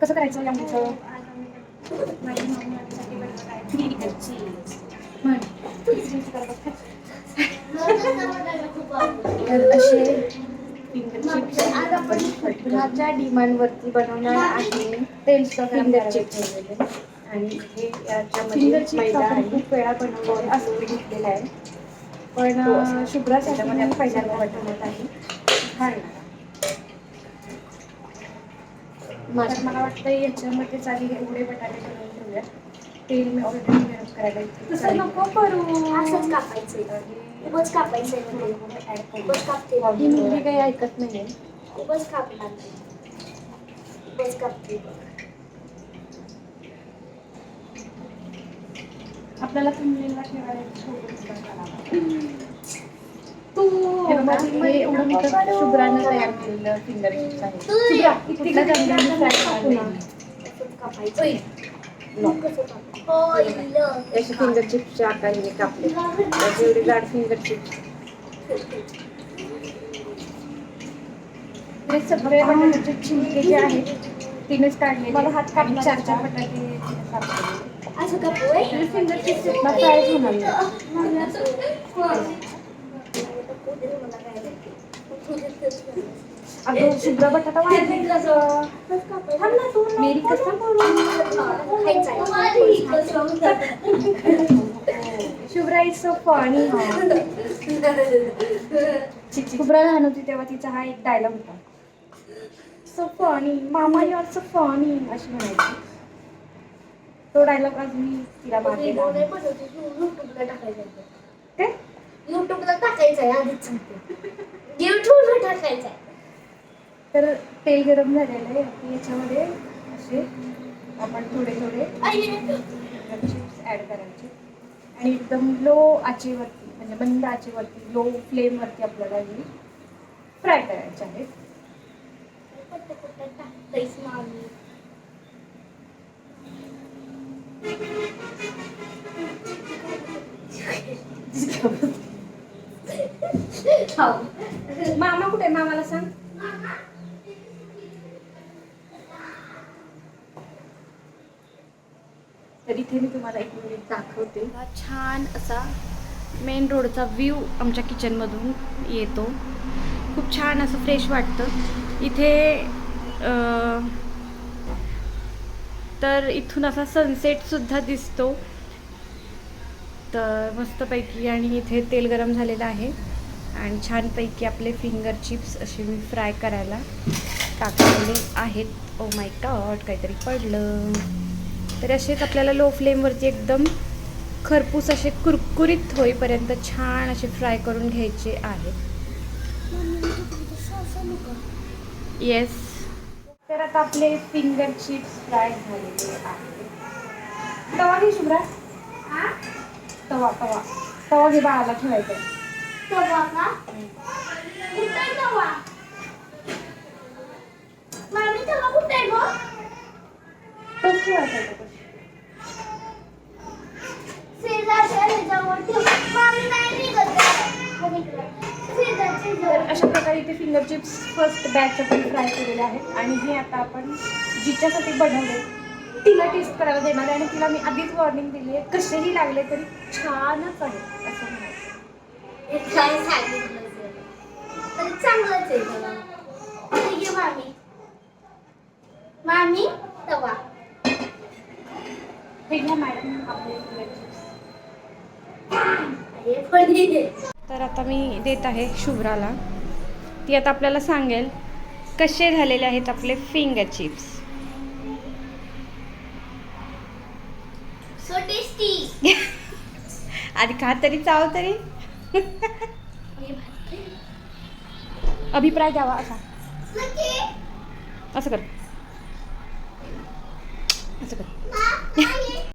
कसं करायचं यामुळं माझी मम्मी माझ्यासाठी बनवत आहे फिंगर चीज म्हण चीज करत तर असे ह्याच्या डिमांडवरती बनवणार आहे तेलचं फिंगर चिप्स. आणि हे याच्यामध्ये मैदा आणि खूप वेळा बनवले असं मी घेतलेलं आहे. पण असं शुभ्रासाठी त्याच्यामध्ये पहिल्यांदा बनवत आहे. छान तर मला वाटतं याच्यामध्येच आधी एवढे बटाटे बनवून ठेवूया. तेल मी ऑलरेडी गरम करायला तसं नको करू. असंच कापायचंय. खूपच कापायचंय म्हणजे. खूपच कापते. ही मुलगी काही ऐकत नाहीये. खूपच काप लागते खूपच कापते आपल्याला थंडीला ठेवायला तू. हे बघा, हे एवढं मोठं शुभ्रानं तयार केलेलं फिंगर चिप्स आहे. असे फिंगर चिप्सच्या आकाराने कापले. एवढे जाड फिंगर चिप्स हे सगळे बटाट्याचे छिलके जे आहेत तिनेच काढले मला हात कापला चार चार. बटाटे. असं ना फ्रायच होणार नाही. मला असं- होय. कापू दे मला काय माहिती. अगं शुभ्र बटाटा वाया जाईल कसं? थांब ना तू मेरी कसं Shubhra is so funny Shubhra लहान होती तेव्हा तिचा हा एक डायलॉग होता. सो फनी मामा यू आर सो फनी अशी म्हणायची. तो डायलॉग आज मी तिला मारलेला आहे. युट्यूबला टाकायचं आहे आधीच सांगते. युट्यूबला टाकायचं आहे तर तेल गरम झालेलं आहे की याच्यामध्ये असे आपण थोडे थोडे चिप्स ॲड करायचे. आणि एकदम लो आचेवरती म्हणजे मंद आचेवरती लो फ्लेमवरती आपल्याला हे फ्राय करायचे आहेत. मामा कुठे मामाला सांग. तर इथे मी तुम्हाला एक मिनिट दाखवते. हा छान असा मेन रोडचा व्ह्यू आमच्या किचनमधून येतो. खूप छान असं फ्रेश वाटतं. इथे तर इथून असा सनसेटसुद्धा दिसतो. तर मस्तपैकी आणि इथे तेल गरम झालेलं आहे. आणि छानपैकी आपले फिंगर चिप्स असे मी फ्राय करायला टाकलेले आहेत. ओ माय गॉड काहीतरी पडलं. तर असेच आपल्याला लो फ्लेमवरती एकदम खरपूस असे कुरकुरीत होईपर्यंत छान असे फ्राय करून घ्यायचे आहेत. येस तर आता आपले फिंगर चिप्स फ्राय झालेले आहेत. तवा घे शुभ्रा. तवा तवा. तवा घे बाळाला ठेवायचा. तवा का कुठे तवा मामी तवा कुठे आहे तो. शेजारच्या ह्याच्यावर अशा प्रकारे इथे फिंगर चिप्स फर्स्ट बॅच आपण फ्राय केलेले आहेत आणि हे आता आपण जिच्यासाठी बनवले तिला टेस्ट करायला देणार आहे आणि तिला मी आधीच वॉर्निंग दिली आहे कसेही लागले तरी छानच आहे असं म्हणायचं काय सांगितलं असेल. तरी चांगलंच आहे त्याला. घे मामी मामी तवा हे घ्या मॅडम आपले फिंगर चिप्स पण घे. तर आता मी देत आहे शुभ्राला ती आता आपल्याला सांगेल कसे झालेले आहेत आपले फिंगर चिप्स. आधी खा तरी चाव तरी. अभिप्राय द्यावा असा. असं कर. असं कर.